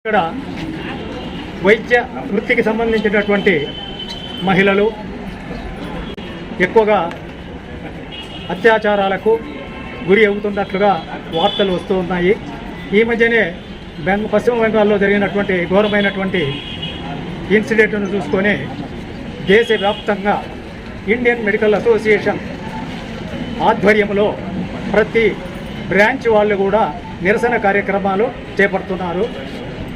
ఇక్కడ వైద్య వృత్తికి సంబంధించినటువంటి మహిళలు ఎక్కువగా అత్యాచారాలకు గురి అవుతున్నట్లుగా వార్తలు వస్తూ ఉన్నాయి. ఈ మధ్యనే బెంగ పశ్చిమ బెంగాల్లో జరిగినటువంటి ఘోరమైనటువంటి ఇన్సిడెంట్ను చూసుకొని దేశవ్యాప్తంగా ఇండియన్ మెడికల్ అసోసియేషన్ ఆధ్వర్యంలో ప్రతి బ్రాంచ్ వాళ్ళు కూడా నిరసన కార్యక్రమాలు చేపడుతున్నారు.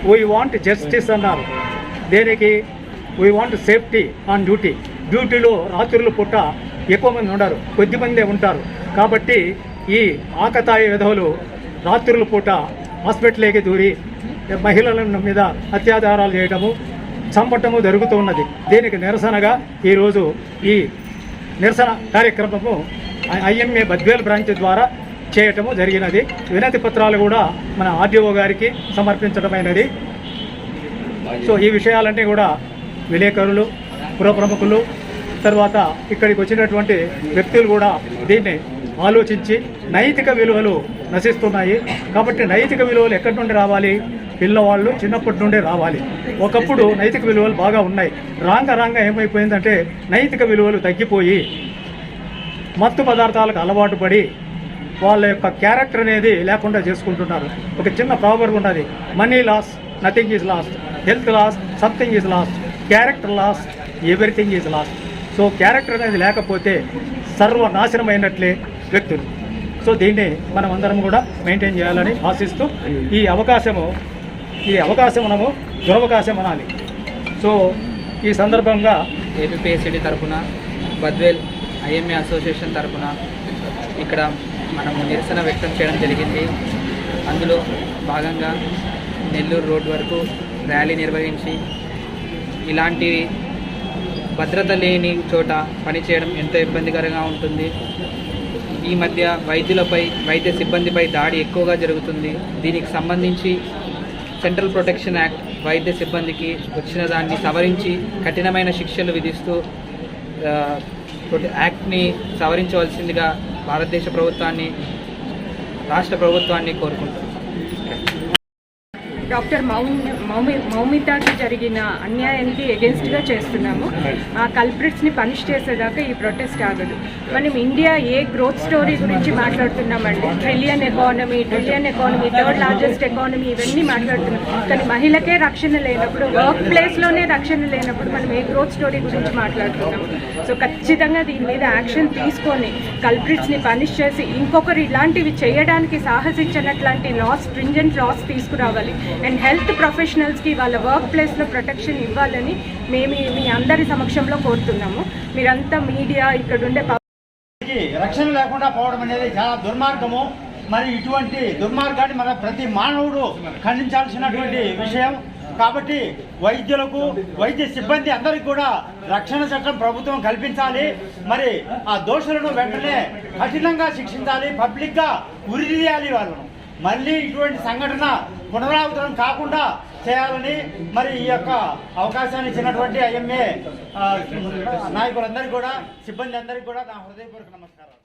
వీ వాంట్ జస్టిస్ అన్నారు. దేనికి? We want safety on duty డ్యూటీలో రాత్రులు పూట ఎక్కువ మంది ఉండరు కొద్ది మందే ఉంటారు. కాబట్టి ఈ ఆకతాయి విధవులు రాత్రుల పూట హాస్పిటల్కి దూరి మహిళల మీద అత్యాచారాలు చేయటము చంపటము జరుగుతూ ఉన్నది. దీనికి నిరసనగా ఈరోజు ఈ నిరసన కార్యక్రమము ఐఎంఏ బద్వేల్ బ్రాంచ్ ద్వారా చేయటము జరిగినది. వినతి పత్రాలు కూడా మన ఆర్డీఓ గారికి సమర్పించడమైనది సో ఈ విషయాలన్నీ కూడా విలేకరులు పుర ప్రముఖులు తర్వాత ఇక్కడికి వచ్చినటువంటి వ్యక్తులు కూడా దీన్ని ఆలోచించి నైతిక విలువలు నశిస్తున్నాయి. కాబట్టి నైతిక విలువలు ఎక్కడి నుండి రావాలి? పిల్లవాళ్ళు చిన్నప్పటి నుండే రావాలి. ఒకప్పుడు నైతిక విలువలు బాగా ఉన్నాయి. రాంగ రాంగ ఏమైపోయిందంటే నైతిక విలువలు తగ్గిపోయి మత్తు పదార్థాలకు అలవాటు పడి వాళ్ళ యొక్క క్యారెక్టర్ అనేది లేకుండా చేసుకుంటున్నారు. ఒక చిన్న ప్రాబ్లం ఉన్నది money loss nothing is lost health loss something is lost character loss everything is lost so character అనేది లేకపోతే సర్వనాశనమైనట్లే వ్యక్తులు. సో దీన్ని మనం అందరం కూడా మెయింటైన్ చేయాలని ఆశిస్తూ ఈ అవకాశము ఈ అవకాశం మనము దురవకాశం అనాలి. సో ఈ సందర్భంగా ఏపీఎస్సిడి తరఫున బద్వేల్ ఐఎంఏ అసోసియేషన్ తరఫున ఇక్కడ మనము నిరసన వ్యక్తం చేయడం జరిగింది. అందులో భాగంగా నెల్లూరు రోడ్ వరకు ర్యాలీ నిర్వహించి ఇలాంటి భద్రత లేని చోట పనిచేయడం ఎంతో ఇబ్బందికరంగా ఉంటుంది. ఈ మధ్య వైద్యులపై వైద్య సిబ్బందిపై దాడి ఎక్కువగా జరుగుతుంది. దీనికి సంబంధించి సెంట్రల్ ప్రొటెక్షన్ యాక్ట్ వైద్య సిబ్బందికి వచ్చిన దాన్ని సవరించి కఠినమైన శిక్షలు విధిస్తూ యాక్ట్ని సవరించవలసిందిగా భారతదేశ ప్రభుత్వాన్ని రాష్ట్ర ప్రభుత్వాన్ని కోరుకుంటున్నాను డాక్టర్ మౌమి మౌమి మౌమితాకి జరిగిన అన్యాయానికి ఎగెన్స్ట్గా చేస్తున్నాము. ఆ కల్ప్రిట్స్ని పనిష్ చేసేదాకా ఈ ప్రొటెస్ట్ ఆగదు. మనం ఇండియా ఏ గ్రోత్ స్టోరీ గురించి మాట్లాడుతున్నామండి? Trillion economy trillion economy third largest economy ఇవన్నీ మాట్లాడుతున్నాం. కానీ మహిళకే రక్షణ లేనప్పుడు వర్క్ ప్లేస్లోనే రక్షణ లేనప్పుడు మనం ఏ గ్రోత్ స్టోరీ గురించి మాట్లాడుతున్నాం? సో ఖచ్చితంగా దీని మీద యాక్షన్ తీసుకొని కల్ప్రిట్స్ని పనిష్ చేసి ఇంకొకరు ఇలాంటివి చేయడానికి సాహసించినట్లాంటి లాస్ స్ట్రింజెంట్ లాస్ తీసుకురావాలి. అండ్ హెల్త్ ప్రొఫెషనల్స్కి వాళ్ళ వర్క్ ప్లేస్లో ప్రొటెక్షన్ ఇవ్వాలని మేము మీ అందరి సమక్షంలో కోరుతున్నాము. మీరంతా మీడియా ఇక్కడ ఉండే రక్షణ లేకుండా పోవడం అనేది చాలా దుర్మార్గము. మరి ఇటువంటి దుర్మార్గాన్ని మన ప్రతి మానవుడు ఖండించాల్సినటువంటి విషయం. కాబట్టి వైద్యులకు వైద్య సిబ్బంది అందరికి కూడా రక్షణ చట్టం ప్రభుత్వం కల్పించాలి. మరి ఆ దోషులను వెంటనే కఠినంగా శిక్షించాలి. పబ్లిక్గా ఉరిదీయాలి వాళ్ళను. మళ్ళీ ఇటువంటి సంఘటన పునరావృతం కాకుండా చేయాలని మరి ఈ యొక్క అవకాశాన్ని ఇచ్చినటువంటి ఐఎంఏ నాయకులందరికీ కూడా సిబ్బంది అందరికీ కూడా నా హృదయపూర్వక నమస్కారాలు.